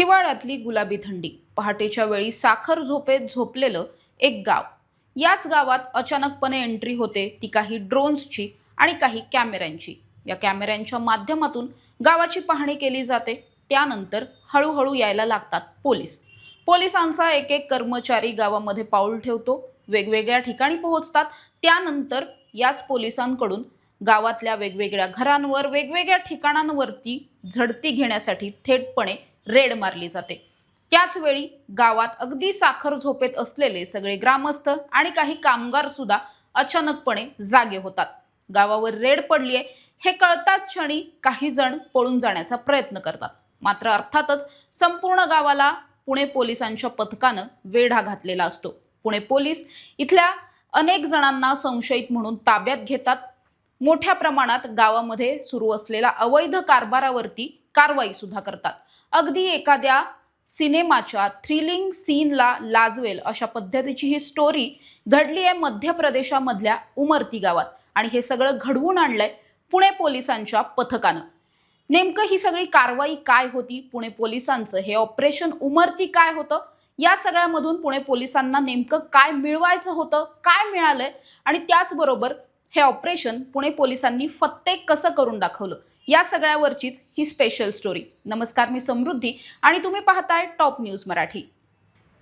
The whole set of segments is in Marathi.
हिवाळ्यातली गुलाबी थंडी. पहाटेच्या वेळी साखर झोपेत झोपलेलं एक गाव. याच गावात अचानकपणे एंट्री होते ती काही ड्रोन्सची आणि काही कॅमेऱ्यांची. या कॅमेऱ्यांच्या माध्यमातून गावाची पाहणी केली जाते. त्यानंतर हळूहळू यायला लागतात पोलीस. पोलिसांचा एक एक कर्मचारी गावामध्ये पाऊल ठेवतो. वेगवेगळ्या ठिकाणी पोहोचतात. त्यानंतर याच पोलिसांकडून गावातल्या वेगवेगळ्या घरांवर वेगवेगळ्या ठिकाणांवरती झडती घेण्यासाठी थेटपणे रेड मारली जाते. त्याचवेळी गावात अगदी साखर झोपेत असलेले सगळे ग्रामस्थ आणि काही कामगार सुद्धा अचानकपणे जागे होतात. गावावर रेड पडली आहे हे कळताच क्षणी काही जण पळून जाण्याचा प्रयत्न करतात. मात्र अर्थातच संपूर्ण गावाला पुणे पोलिसांच्या पथकानं वेढा घातलेला असतो. पुणे पोलीस इथल्या अनेक जणांना संशयित म्हणून ताब्यात घेतात. मोठ्या प्रमाणात गावामध्ये सुरू असलेल्या अवैध कारभारावरती कारवाई सुद्धा करतात. अगदी एखाद्या सिनेमाच्या थ्रिलिंग सीनला लाजवेल अशा पद्धतीची ही स्टोरी घडली आहे मध्य प्रदेशामधल्या उमरती गावात. आणि हे सगळं घडवून आणलंय पुणे पोलिसांच्या पथकानं. नेमकं ही सगळी कारवाई काय होती? पुणे पोलिसांचं हे ऑपरेशन उमरती काय होतं? या सगळ्यामधून पुणे पोलिसांना नेमकं काय मिळवायचं होतं? काय मिळालंय? आणि त्याचबरोबर हे ऑपरेशन पुणे पोलिसांनी फत्ते कसं करून दाखवलं? या सगळ्यावरचीच ही स्पेशल स्टोरी नमस्कार मी समृद्धी आणि तुम्ही पाहताय टॉप न्यूज मराठी.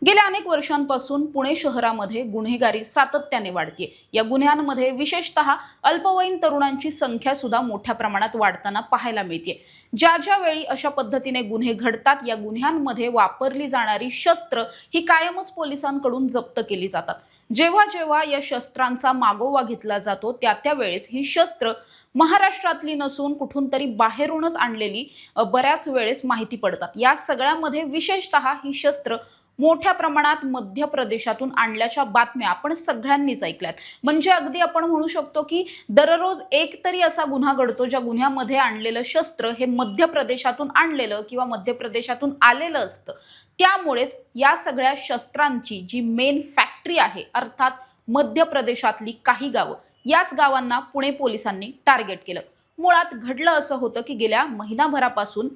गेल्या अनेक वर्षांपासून पुणे शहरामध्ये गुन्हेगारी सातत्याने वाढते या गुन्ह्यांमध्ये विशेषतः अल्पवयीन तरुणांची संख्या सुद्धा मोठ्या प्रमाणात वाढताना पाहायला मिळते ज्या ज्या वेळी अशा पद्धतीने गुन्हे घडतात या गुन्ह्यांमध्ये वापरली जाणारी शस्त्र ही कायमच पोलिसांकडून जप्त केली जातात. जेव्हा जेव्हा या शस्त्रांचा मागोवा घेतला जातो त्या त्यावेळेस ही शस्त्र महाराष्ट्रातली नसून कुठून तरी बाहेरूनच आणलेली बऱ्याच वेळेस माहिती पडतात. या सगळ्यामध्ये विशेषतः ही शस्त्र मोठ्या प्रमाणात मध्य प्रदेशातून आणल्याच्या बातम्या आपण सगळ्यांनीच ऐकल्यात. म्हणजे अगदी आपण म्हणू शकतो की दररोज एक तरी असा गुन्हा घडतो ज्या गुन्ह्यामध्ये आणलेलं शस्त्र हे मध्य प्रदेशातून आणलेलं किंवा मध्य प्रदेशातून आलेलं असतं. त्यामुळेच या सगळ्या शस्त्रांची जी मेन फॅक्टरी आहे अर्थात मध्य प्रदेशातली काही गावं याच गावांना पुणे पोलिसांनी टार्गेट केलं. मुळात घडलं असं होतं की गेल्या महिनाभरापासून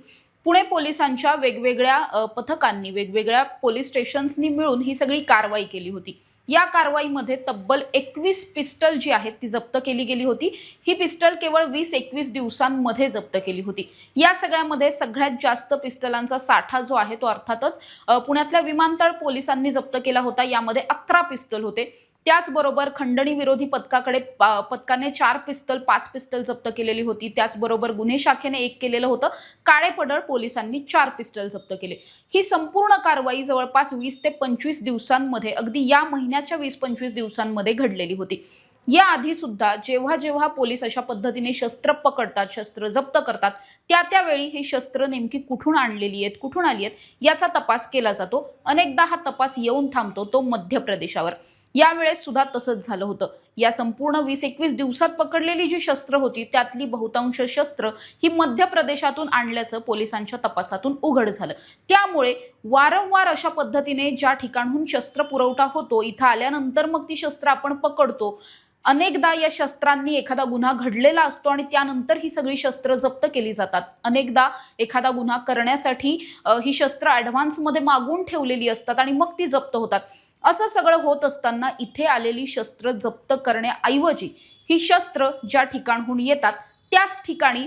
पुणे पोलिसांच्या वेगवेगळ्या पथकांनी वेगवेगळ्या पोलीस स्टेशन्सनी मिळून ही सगळी कारवाई केली होती. या कारवाईमध्ये तब्बल एकवीस पिस्टल जी आहेत ती जप्त केली गेली होती. ही पिस्टल केवळ वीस एकवीस दिवसांमध्ये जप्त केली होती. या सगळ्यामध्ये सगळ्यात जास्त पिस्टलांचा साठा जो आहे तो अर्थातच पुण्यातल्या विमानतळ पोलिसांनी जप्त केला होता. यामध्ये अकरा पिस्टल होते. त्याचबरोबर खंडणी विरोधी पथकाकडे पथकाने चार पिस्तल पाच पिस्टल जप्त केलेली होती. त्याचबरोबर गुन्हे शाखेने एक केलेलं होतं. काळे पडळ पोलिसांनी चार पिस्टल जप्त केले. ही संपूर्ण कारवाई जवळपास वीस ते पंचवीस दिवसांमध्ये अगदी या महिन्याच्या वीस पंचवीस दिवसांमध्ये घडलेली होती. याआधी सुद्धा जेव्हा जेव्हा पोलीस अशा पद्धतीने शस्त्र पकडतात शस्त्र जप्त करतात त्या त्यावेळी ही शस्त्र नेमकी कुठून आणलेली आहेत कुठून आली आहेत याचा तपास केला जातो. अनेकदा हा तपास येऊन थांबतो तो मध्य प्रदेशावर. यावेळेस सुद्धा तसंच झालं होतं. या संपूर्ण वीस एकवीस दिवसात पकडलेली जी शस्त्र होती त्यातली बहुतांश शस्त्र ही मध्य प्रदेशातून आणल्याचं पोलिसांच्या तपासातून उघड झालं. त्यामुळे वारंवार अशा पद्धतीने ज्या ठिकाणहून शस्त्र पुरवठा होतो इथं आल्यानंतर मग ती शस्त्र आपण पकडतो. अनेकदा या शस्त्रांनी एखादा गुन्हा घडलेला असतो आणि त्यानंतर ही सगळी शस्त्र जप्त केली जातात. अनेकदा एखादा गुन्हा करण्यासाठी ही शस्त्र ॲडव्हान्समध्ये मागून ठेवलेली असतात आणि मग ती जप्त होतात. असं सगळं होत असताना इथे आलेली शस्त्र जप्त करण्याऐवजी ही शस्त्र ज्या ठिकाणहून येतात त्याच ठिकाणी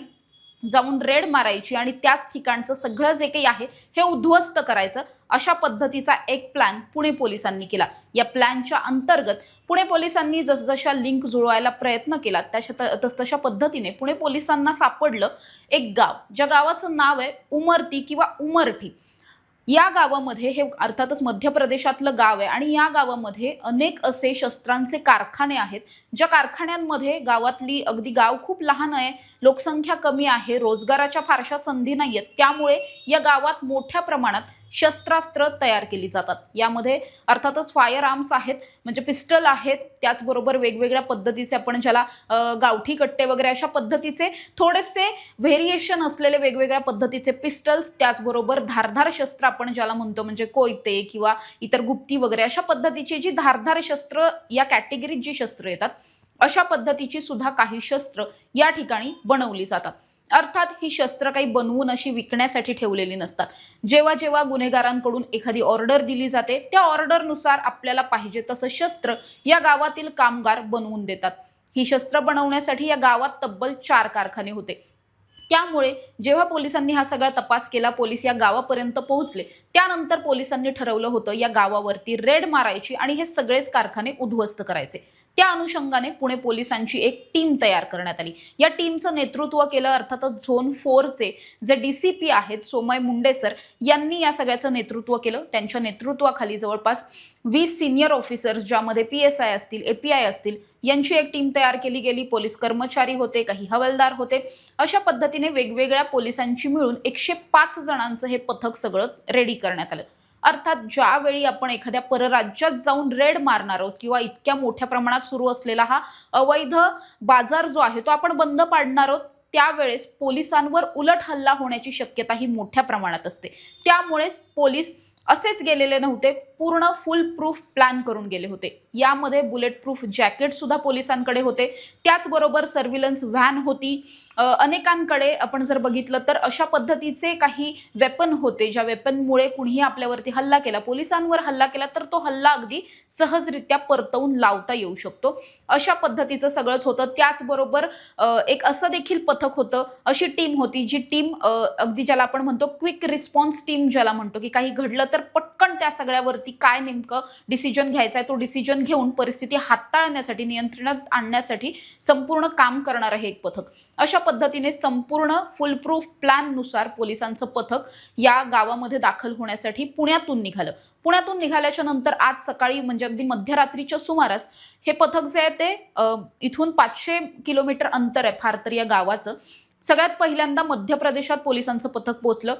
जाऊन रेड मारायची आणि त्याच ठिकाणचं सगळं जे काही आहे हे उद्ध्वस्त करायचं अशा पद्धतीचा एक प्लॅन पुणे पोलिसांनी केला. या प्लॅनच्या अंतर्गत पुणे पोलिसांनी जसजशा लिंक जुळवायला प्रयत्न केला तशा तसतशा पद्धतीने पुणे पोलिसांना सापडलं एक गाव. ज्या गावाचं नाव आहे उमरती किंवा उमरठी. या गावामध्ये हे अर्थातच मध्य प्रदेशातलं गाव आहे आणि या गावामध्ये अनेक असे शस्त्रांचे कारखाने आहेत ज्या कारखान्यांमध्ये गावातली अगदी गाव खूप लहान आहे लोकसंख्या कमी आहे रोजगाराच्या फारशा संधी नाही आहेत त्यामुळे या गावात मोठ्या प्रमाणात शस्त्रास्त्र तयार केली जातात. यामध्ये अर्थातच फायर आर्म्स आहेत म्हणजे पिस्टल आहेत त्याचबरोबर वेगवेगळ्या पद्धतीचे आपण ज्याला गावठी कट्टे वगैरे अशा पद्धतीचे थोडेसे व्हेरिएशन असलेले वेगवेगळ्या पद्धतीचे पिस्टल्स त्याचबरोबर धारधार शस्त्र आपण ज्याला म्हणतो म्हणजे कोयते किंवा इतर गुप्ती वगैरे अशा पद्धतीची जी धारधार शस्त्र या कॅटेगरीत जी शस्त्र येतात अशा पद्धतीची सुद्धा काही शस्त्र या ठिकाणी बनवली जातात. अर्थात ही शस्त्र काही बनवून अशी विकण्यासाठी ठेवलेली नसतात. जेव्हा जेव्हा गुन्हेगारांकडून एखादी ऑर्डर दिली जाते त्या ऑर्डरनुसार आपल्याला पाहिजे तसं शस्त्र या गावातील कामगार बनवून देतात. ही शस्त्र बनवण्यासाठी या गावात तब्बल चार कारखाने होते. त्यामुळे जेव्हा पोलिसांनी हा सगळा तपास केला पोलीस या गावापर्यंत पोहोचले त्यानंतर पोलिसांनी ठरवलं होतं या गावावरती रेड मारायची आणि हे सगळेच कारखाने उद्ध्वस्त करायचे. त्या अनुषंगाने पुणे पोलिसांची एक टीम तयार करण्यात आली. या टीमचं नेतृत्व केलं अर्थातच झोन फोरचे जे डी सी पी आहेत सोमय मुंडे सर यांनी या सगळ्याचं नेतृत्व केलं. त्यांच्या नेतृत्वाखाली जवळपास वीस सिनियर ऑफिसर्स ज्यामध्ये पी एस आय असतील ए पी आय असतील यांची एक टीम तयार केली गेली. पोलीस कर्मचारी होते काही हवालदार होते. अशा पद्धतीने वेगवेगळ्या पोलिसांची मिळून एकशे पाच जणांचं हे पथक सगळं रेडी करण्यात आलं. अर्थात ज्यावेळी आपण एखाद्या परराज्यात जाऊन रेड मारणार आहोत किंवा इतक्या मोठ्या प्रमाणात सुरू असलेला हा अवैध बाजार जो आहे तो आपण बंद पाडणार आहोत त्यावेळेस पोलिसांवर उलट हल्ला होण्याची शक्यता ही मोठ्या प्रमाणात असते. त्यामुळेच पोलीस असेच गेलेले नव्हते पूर्ण फुल प्रूफ प्लॅन करून गेले होते. यामध्ये बुलेट प्रूफ जॅकेट सुद्धा पोलिसांकडे होते. त्याचबरोबर सर्व्हिलन्स व्हॅन होती. अनेकांकडे आपण जर बघितलं तर अशा पद्धतीचे काही वेपन होते ज्या वेपनमुळे कुणीही आपल्यावरती हल्ला केला पोलिसांवर हल्ला केला तर तो हल्ला अगदी सहजरित्या परतवून लावता येऊ शकतो. अशा पद्धतीचं सगळंच होतं. त्याचबरोबर एक असं देखील पथक होतं अशी टीम होती जी टीम अगदी ज्याला आपण म्हणतो क्विक रिस्पॉन्स टीम ज्याला म्हणतो की काही घडलं तर पटकन त्या सगळ्यावरती काय नेमकं डिसिजन घ्यायचा आहे तो डिसिजन घेऊन परिस्थिती हाताळण्यासाठी नियंत्रणात आणण्यासाठी संपूर्ण काम करणारं हे एक पथक. अशा पद्धतीने संपूर्ण फुलप्रूफ प्लॅननुसार पोलिसांचं पथक या गावामध्ये दाखल होण्यासाठी पुण्यातून निघालं. पुण्यातून निघाल्याच्या नंतर आज सकाळी म्हणजे अगदी मध्यरात्रीच्या सुमारास हे पथक जे आहे ते इथून पाचशे किलोमीटर अंतर आहे फार तर या गावाचं. सगळ्यात पहिल्यांदा मध्य प्रदेशात पोलिसांचं पथक पोहोचलं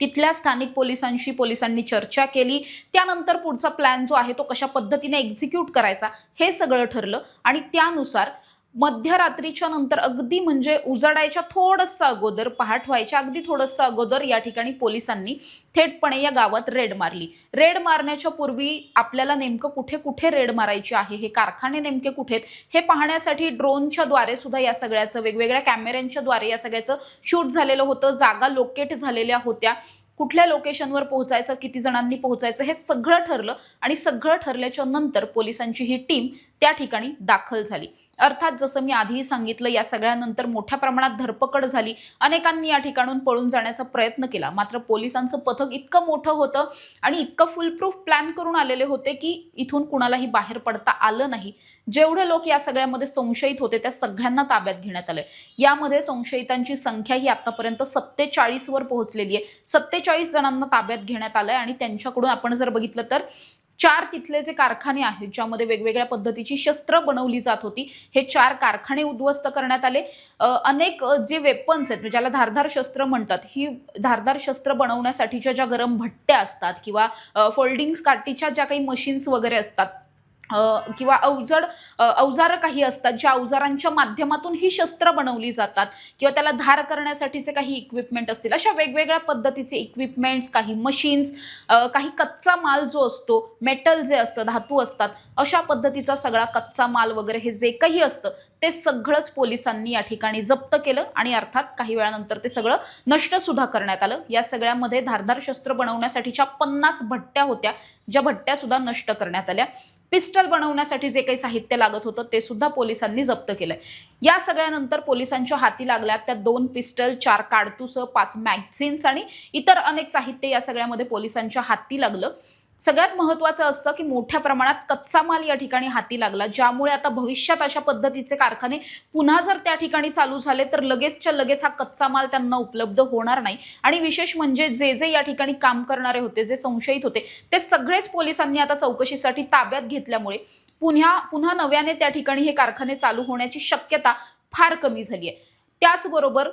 तिथल्या स्थानिक पोलिसांशी पोलिसांनी चर्चा केली. त्यानंतर पुढचा प्लॅन जो आहे तो कशा पद्धतीने एक्झिक्यूट करायचा हे सगळं ठरलं. आणि त्यानुसार मध्यरात्रीच्या नंतर अगदी म्हणजे उजाडायच्या थोडंसं अगोदर पहाट व्हायच्या अगदी थोडंसं अगोदर या ठिकाणी पोलिसांनी थेटपणे या गावात रेड मारली. रेड मारण्याच्या पूर्वी आपल्याला नेमकं कुठे कुठे रेड मारायची आहे हे कारखाने नेमके कुठे आहेत हे पाहण्यासाठी ड्रोनच्या द्वारे सुद्धा या सगळ्याचं वेगवेगळ्या कॅमेऱ्यांच्या द्वारे या सगळ्याचं शूट झालेलं होतं. जागा लोकेट झालेल्या होत्या. कुठल्या लोकेशनवर पोहोचायचं किती जणांनी पोहोचायचं हे सगळं ठरलं आणि सगळं ठरल्याच्या नंतर पोलिसांची ही टीम त्या ठिकाणी दाखल झाली. अर्थात जसं मी आधीही सांगितलं या सगळ्यानंतर मोठ्या प्रमाणात धरपकड झाली. अनेकांनी या ठिकाणून पळून जाण्याचा प्रयत्न केला. मात्र पोलिसांचं पथक इतकं मोठं होतं आणि इतकं फुलप्रूफ प्लॅन करून आलेले होते की इथून कुणालाही बाहेर पडता आलं नाही. जेवढे लोक या सगळ्यामध्ये संशयित होते त्या सगळ्यांना ताब्यात घेण्यात आलं यामध्ये संशयितांची संख्या ही आतापर्यंत सत्तेचाळीसवर पोहोचलेली आहे. सत्तेचाळीस जणांना ताब्यात घेण्यात आलंय आणि त्यांच्याकडून आपण जर बघितलं तर चार तिथले जे कारखाने आहेत ज्यामध्ये वेगवेगळ्या पद्धतीची शस्त्र बनवली जात होती हे चार कारखाने उद्ध्वस्त करण्यात आले. अनेक जे वेपन्स आहेत म्हणजे ज्याला धारधार शस्त्र म्हणतात ही धारधार शस्त्र बनवण्यासाठीच्या ज्या गरम भट्ट्या असतात किंवा फोल्डिंग काठीच्या ज्या काही मशीन्स वगैरे असतात किंवा अवजड अवजारं काही असतात ज्या अवजारांच्या माध्यमातून ही शस्त्र बनवली जातात किंवा त्याला धार करण्यासाठीचे काही इक्विपमेंट असतील अशा वेगवेगळ्या पद्धतीचे इक्विपमेंट्स काही मशीन्स काही कच्चा माल जो असतो मेटल जे असतं धातू असतात अशा पद्धतीचा सगळा कच्चा माल वगैरे हे जे काही असतं ते सगळंच पोलिसांनी या ठिकाणी जप्त केलं आणि अर्थात काही वेळानंतर ते सगळं नष्टसुद्धा करण्यात आलं. या सगळ्यामध्ये धारधार शस्त्र बनवण्यासाठीच्या पन्नास भट्ट्या होत्या ज्या भट्ट्यासुद्धा नष्ट करण्यात आल्या. पिस्टल बनवण्यासाठी जे काही साहित्य लागत होतं ते सुद्धा पोलिसांनी जप्त केलंय. या सगळ्यानंतर पोलिसांच्या हाती लागल्या त्या दोन पिस्टल चार काडतुसं पाच मॅगझिन्स आणि इतर अनेक साहित्य या सगळ्यामध्ये पोलिसांच्या हाती लागलं. सगळ्यात महत्त्वाचं असतं की मोठ्या प्रमाणात कच्चा माल या ठिकाणी हाती लागला. ज्यामुळे आता भविष्यात अशा पद्धतीचे कारखाने पुन्हा जर त्या ठिकाणी चालू झाले तर लगेचच्या लगेच हा कच्चा माल त्यांना उपलब्ध होणार नाही. आणि विशेष म्हणजे जे जे या ठिकाणी काम करणारे होते जे संशयित होते ते सगळेच पोलिसांनी आता चौकशीसाठी ताब्यात घेतल्यामुळे पुन्हा पुन्हा नव्याने त्या ठिकाणी हे कारखाने चालू होण्याची शक्यता फार कमी झाली आहे. त्याचबरोबर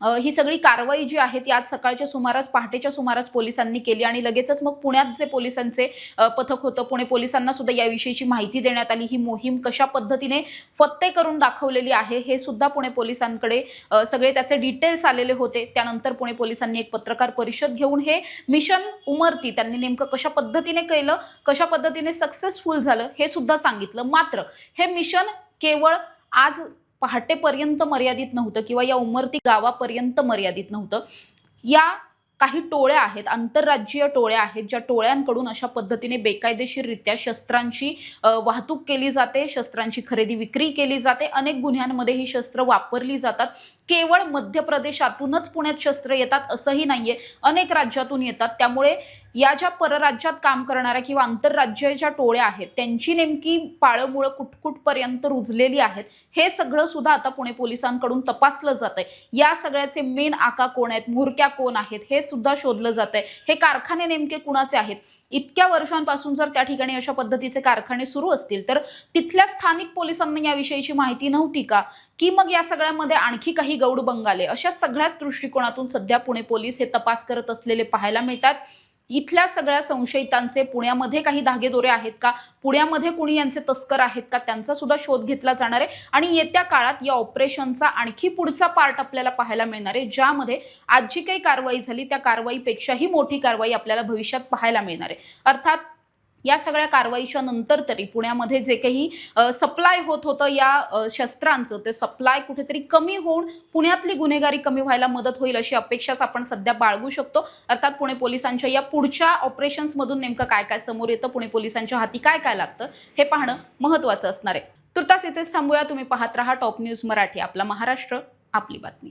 ही सगळी कारवाई जी आहे ती आज सकाळच्या सुमारास पहाटेच्या सुमारास पोलिसांनी केली आणि लगेचच मग पुण्यात जे पोलिसांचे पथक होतं पुणे पोलिसांना सुद्धा याविषयीची माहिती देण्यात आली. ही मोहीम कशा पद्धतीने फत्ते करून दाखवलेली आहे हे सुद्धा पुणे पोलिसांकडे सगळे त्याचे डिटेल्स आलेले होते. त्यानंतर पुणे पोलिसांनी एक पत्रकार परिषद घेऊन हे मिशन उमरती त्यांनी नेमकं कशा पद्धतीने केलं कशा पद्धतीने सक्सेसफुल झालं हे सुद्धा सांगितलं. मात्र हे मिशन केवळ आज पहाटेपर्यंत मर्यादित नव्हतं किंवा या उमरती गावापर्यंत मर्यादित नव्हतं. या काही टोळ्या आहेत आंतरराज्यीय टोळ्या आहेत ज्या टोळ्यांकडून अशा पद्धतीने बेकायदेशीररित्या शस्त्रांची वाहतूक केली जाते शस्त्रांची खरेदी विक्री केली जाते. अनेक गुन्ह्यांमध्ये ही शस्त्र वापरली जातात. केवळ मध्य प्रदेशातूनच पुण्यात शस्त्र येतात असंही नाहीये. अनेक राज्यातून येतात. त्यामुळे या ज्या परराज्यात काम करणाऱ्या किंवा आंतरराज्य ज्या टोळ्या आहेत त्यांची नेमकी पाळंमुळं कुटकुटपर्यंत रुजलेली आहेत हे सगळं सुद्धा आता पुणे पोलिसांकडून तपासलं जात आहे या सगळ्याचे मेन आका कोण आहेत म्होरक्या कोण आहेत हे सुद्धा शोधलं जात आहे हे कारखाने नेमके कुणाचे आहेत? इतक्या वर्षांपासून जर त्या ठिकाणी अशा पद्धतीचे कारखाने सुरू असतील तर तिथल्या स्थानिक पोलिसांना याविषयीची माहिती नव्हती का? की मग या सगळ्यामध्ये आणखी काही गौड बंगाले अशा सगळ्याच दृष्टिकोनातून सध्या पुणे पोलीस हे तपास करत असलेले पाहायला मिळतात. इथल्या सगळ्या संशयितांचे पुण्यामध्ये काही धागेदोरे आहेत का? पुण्यामध्ये कुणी यांचे तस्कर आहेत का? त्यांचा सुद्धा शोध घेतला जाणार आहे. आणि येत्या काळात या ऑपरेशनचा आणखी पुढचा पार्ट आपल्याला पाहायला मिळणार आहे ज्यामध्ये आज जी काही कारवाई झाली त्या कारवाईपेक्षाही मोठी कारवाई आपल्याला भविष्यात पाहायला मिळणार आहे. अर्थात या सगळ्या कारवाईच्या नंतर तरी पुण्यामध्ये जे काही सप्लाय होत होतं या शस्त्रांचं ते सप्लाय कुठेतरी कमी होऊन पुण्यातली गुन्हेगारी कमी व्हायला मदत होईल अशी अपेक्षाच आपण सध्या बाळगू शकतो. अर्थात पुणे पोलिसांच्या या पुढच्या ऑपरेशन्समधून नेमकं काय काय समोर येतं पुणे पोलिसांच्या हाती काय काय लागतं हे पाहणं महत्त्वाचं असणार आहे. तुर्तास इथेच थांबूया. तुम्ही पाहत राहा टॉप न्यूज मराठी आपला महाराष्ट्र आपली बातमी.